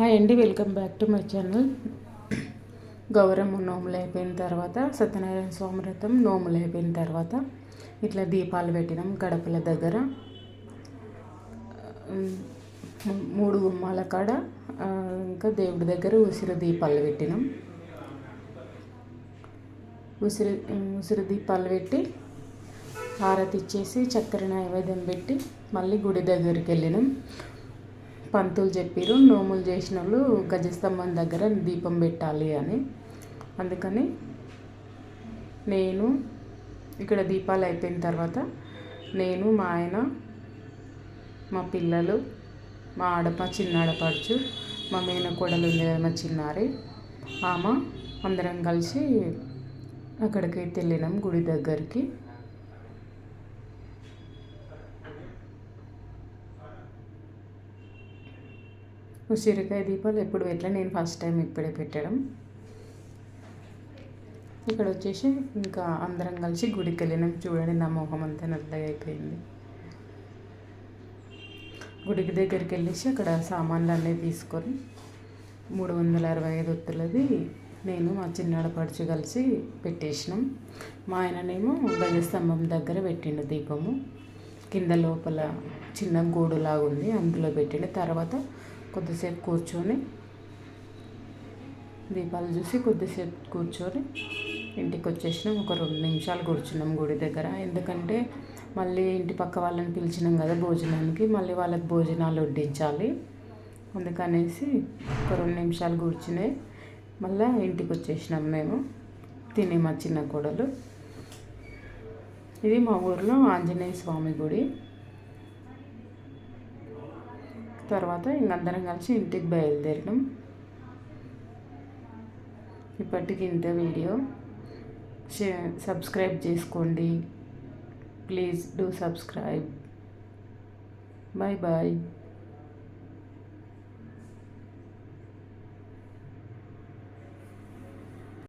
Hi అండి welcome back to my channel Gouramma నోములు అయిపోయిన తర్వాత సత్యనారాయణ స్వామి వ్రతం నోములు అయిపోయిన తర్వాత ఇట్లా దీపాలు పెట్టినాం గడపల దగ్గర. మూడు గుమ్మాల కాడ ఇంకా దేవుడి దగ్గర ఉసిరి దీపాలు పెట్టినాం. ఉసిరి ఉసిరి దీపాలు పెట్టి హారతి ఇచ్చేసి చక్కెర నైవేద్యం పెట్టి మళ్ళీ గుడి దగ్గరికి వెళ్ళినాం. పంతులు చెప్పారు నోములు చేసిన వాళ్ళు గజస్తంభం దగ్గర దీపం పెట్టాలి అని. అందుకని నేను ఇక్కడ దీపాలు అయిపోయిన తర్వాత నేను మా ఆయన మా పిల్లలు మా ఆడప చిన్న ఆడపడుచు మా మేనకోడలు ఉంది మా చిన్నారి ఆమె అందరం కలిసి అక్కడికి వెళ్ళినాం గుడి దగ్గరికి. ఉసిరికాయ దీపాలు ఎప్పుడు పెట్టలే నేను ఫస్ట్ టైం ఇప్పుడే పెట్టడం. ఇక్కడ వచ్చేసి ఇంకా అందరం కలిసి గుడికి వెళ్ళినాం. చూడండి నా మొహం అంతా నల్లగా అయిపోయింది. గుడికి దగ్గరికి వెళ్ళేసి అక్కడ సామాన్లు అన్నీ తీసుకొని మూడు వందల అరవై ఐదు ఒత్తులది నేను మా చిన్నాడపడుచు కలిసి పెట్టేసినాం. మా ఆయననేమో గజస్తంభం దగ్గర పెట్టిండు దీపము. కింద లోపల చిన్న గూడు ఉంది అందులో పెట్టిండు. తర్వాత కొద్దిసేపు కూర్చొని దీపాలు చూసి కొద్దిసేపు కూర్చొని ఇంటికి వచ్చేసినాం. ఒక రెండు నిమిషాలు కూర్చున్నాం గుడి దగ్గర. ఎందుకంటే మళ్ళీ ఇంటి పక్క వాళ్ళని పిలిచినాం కదా భోజనానికి మళ్ళీ వాళ్ళకి భోజనాలు వడ్డించాలి. అందుకనేసి ఒక రెండు నిమిషాలు కూర్చునే మళ్ళీ ఇంటికి వచ్చేసినాం మేము. తినే మా చిన్న కోడలు. ఇది మా ఊర్లో ఆంజనేయ స్వామి గుడి. తర్వాత ఇంకందరం కలిసి ఇంటికి బయలుదేరినాం ఇప్పటికి ఇంత వీడియో. సబ్స్క్రైబ్ చేసుకోండి. Please do subscribe. Bye bye